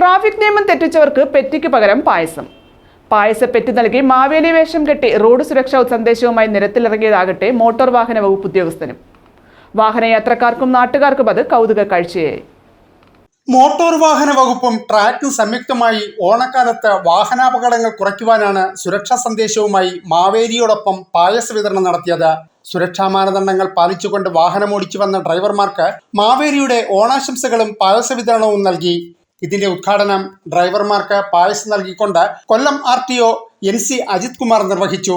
Traffic നിയമം തെറ്റിച്ചവർക്ക് പെറ്റിക്ക് പകരം പായസം. പായസ പെറ്റി നൽകി മാവേലി വേഷം കെട്ടി റോഡ് സുരക്ഷാ സന്ദേശവുമായി നിരത്തിലിറങ്ങിയതാകട്ടെ മോട്ടോർ വാഹന വകുപ്പ് ഉദ്യോഗസ്ഥനും. വാഹനയാത്രക്കാർക്കും നാട്ടുകാർക്കും അത് കൗതുക കാഴ്ചയായി. മോട്ടോർ വാഹന വകുപ്പും ട്രാക്കും സംയുക്തമായി ഓണക്കാലത്ത് വാഹനാപകടങ്ങൾ കുറയ്ക്കുവാനാണ് സുരക്ഷാ സന്ദേശവുമായി മാവേലിയോടൊപ്പം പായസ വിതരണം നടത്തിയത്. സുരക്ഷാ മാനദണ്ഡങ്ങൾ പാലിച്ചുകൊണ്ട് വാഹനമോടിച്ചു വന്ന ഡ്രൈവർമാർക്ക് മാവേലിയുടെ ഓണാശംസകളും പായസ വിതരണവും നൽകി. ഇതിന്റെ ഉദ്ഘാടനം ഡ്രൈവർമാർക്ക് പായസം നൽകിക്കൊണ്ട് Kollam R T O N C Ajith Kumar നിർവഹിച്ചു.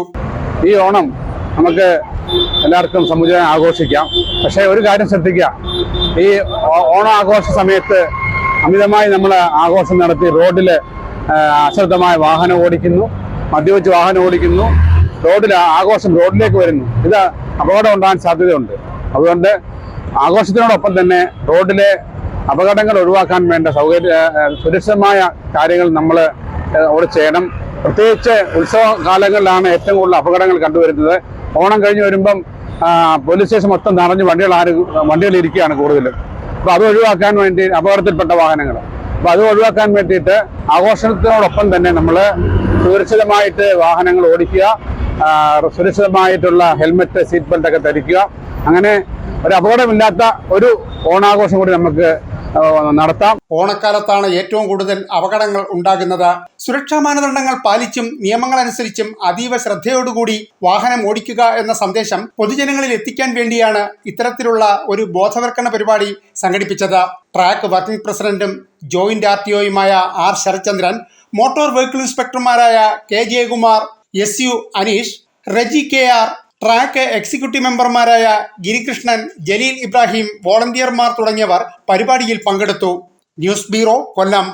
ഈ ഓണം നമുക്ക് എല്ലാവർക്കും സമുചയം ആഘോഷിക്കാം. പക്ഷേ ഒരു കാര്യം ശ്രദ്ധിക്കുക. ഈ ഓണാഘോഷ സമയത്ത് അമിതമായി നമ്മൾ ആഘോഷം നടത്തി റോഡിൽ അശ്രദ്ധമായ വാഹനം ഓടിക്കുന്നു. മദ്യപിച്ച് വാഹനം ഓടിക്കുന്നു. റോഡിൽ ആഘോഷം റോഡിലേക്ക് വരുന്നു. ഇത് അപകടം ഉണ്ടാകാൻ സാധ്യതയുണ്ട്. അതുകൊണ്ട് ആഘോഷത്തിനോടൊപ്പം തന്നെ റോഡിലെ അപകടങ്ങൾ ഒഴിവാക്കാൻ വേണ്ട സൗകര്യ സുരക്ഷിതമായ കാര്യങ്ങൾ നമ്മൾ അവിടെ ചെയ്യണം. പ്രത്യേകിച്ച് ഉത്സവ കാലങ്ങളിലാണ് ഏറ്റവും കൂടുതൽ അപകടങ്ങൾ കണ്ടുവരുന്നത്. ഓണം കഴിഞ്ഞ് വരുമ്പം പോലീസ് സ്റ്റേഷൻ മൊത്തം നിറഞ്ഞ് വണ്ടികൾ ആര് വണ്ടികൾ ഇരിക്കുകയാണ് കൂടുതലും. അപ്പോൾ അത് ഒഴിവാക്കാൻ വേണ്ടി അപകടത്തിൽപ്പെട്ട വാഹനങ്ങൾ. അപ്പോൾ അത് ഒഴിവാക്കാൻ വേണ്ടിയിട്ട് ആഘോഷത്തിനോടൊപ്പം തന്നെ നമ്മൾ സുരക്ഷിതമായിട്ട് വാഹനങ്ങൾ ഓടിക്കുക സുരക്ഷിതമായിട്ടുള്ള ഹെൽമെറ്റ് സീറ്റ് ബെൽറ്റ് ഒക്കെ ധരിക്കുക. അങ്ങനെ ഒരു അപകടമില്ലാത്ത ഒരു ഓണാഘോഷം കൂടി നമുക്ക് നടത്താം. ഓണക്കാലത്താണ് ഏറ്റവും കൂടുതൽ അപകടങ്ങൾ ഉണ്ടാകുന്നത്. സുരക്ഷാ മാനദണ്ഡങ്ങൾ പാലിച്ചും നിയമങ്ങളനുസരിച്ചും അതീവ ശ്രദ്ധയോടുകൂടി വാഹനം ഓടിക്കുക എന്ന സന്ദേശം പൊതുജനങ്ങളിൽ എത്തിക്കാൻ വേണ്ടിയാണ് ഇത്തരത്തിലുള്ള ഒരു ബോധവൽക്കരണ പരിപാടി സംഘടിപ്പിച്ചത്. ട്രാക്ക് വർക്കിംഗ് പ്രസിഡന്റും ജോയിന്റ് ആർ ടി ഒയുമായ R Sarathchandran motor vehicle ഇൻസ്പെക്ടർമാരായ K Jayakumar S U Aneesh Reji K R track executive മെമ്പർമാരായ ഗിരികൃഷ്ണൻ ജലീൽ ഇബ്രാഹിം വോളണ്ടിയർമാർ തുടങ്ങിയവർ പരിപാടിയിൽ പങ്കെടുത്തു. News bureau Kollam.